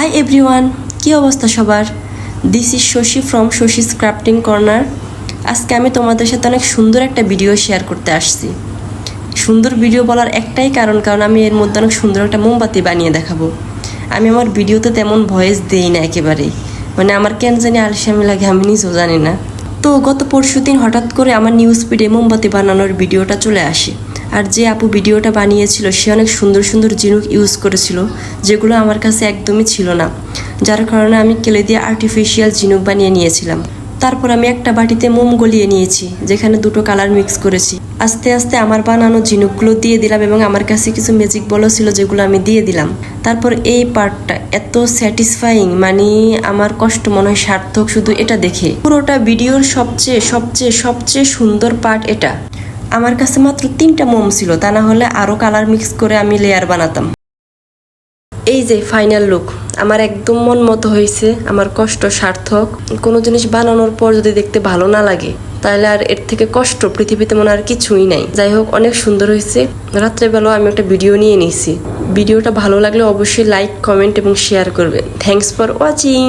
Hi everyone কী অবস্থা সবার? This is Shashi from Shashi's crafting corner আজকে আমি তোমাদের সাথে অনেক সুন্দর একটা ভিডিও শেয়ার করতে আসছি। সুন্দর ভিডিও বলার একটাই কারণ কারণ আমি এর মধ্যে অনেক সুন্দর একটা মোমবাতি বানিয়ে দেখাবো। আমি আমার ভিডিওতে তেমন ভয়েস দেই না একেবারেই। মানে আমার কেন জানি আলসামি লাগে আমি নিজেও জানি না। তো গত পরশু দিন হঠাৎ করে আমার নিউজ ফিডে মোমবাতি বানানোর ভিডিওটা চলে আসে। আর যে আপু ভিডিওটা বানিয়েছিল, সে অনেক সুন্দর সুন্দর জিনুক ইউজ করেছিল, যেগুলো আমার কাছে একদমই ছিল না। যার কারণে আমি কেলে দিয়ে আর্টিফিশিয়াল জিনুক বানিয়ে নিয়েছিলাম। তারপর আমি একটা বাটিতে মোম গলিয়ে নিয়েছি, যেখানে দুটো কালার মিক্স করেছি। আস্তে আস্তে আমার বানানো ঝিনুকগুলো দিয়ে দিলাম এবং আমার কাছে কিছু ম্যাজিক বলও ছিল যেগুলো আমি দিয়ে দিলাম। তারপর এই পার্টটা এত স্যাটিসফাইং মানে আমার কষ্ট মনে হয় সার্থক শুধু এটা দেখে। পুরোটা ভিডিওর সবচেয়ে সবচেয়ে সবচেয়ে সুন্দর পার্ট এটা। আমার কাছে মাত্র তিনটা মোম ছিল, তা না হলে আরও কালার মিক্স করে আমি লেয়ার বানাতাম। এই যে ফাইনাল লুক আমার একদম মন মতো হয়েছে, আমার কষ্ট সার্থক। কোনো জিনিস বানানোর পর যদি দেখতে ভালো না লাগে, তাহলে আর এর থেকে কষ্ট পৃথিবীতে মনে আর কিছুই নাই। যাই হোক, অনেক সুন্দর হয়েছে। রাত্রেবেলাও আমি একটা ভিডিও নিয়ে নিয়েছি ভিডিওটা ভালো লাগলে অবশ্যই লাইক কমেন্ট এবং শেয়ার করবেন থ্যাংকস ফর ওয়াচিং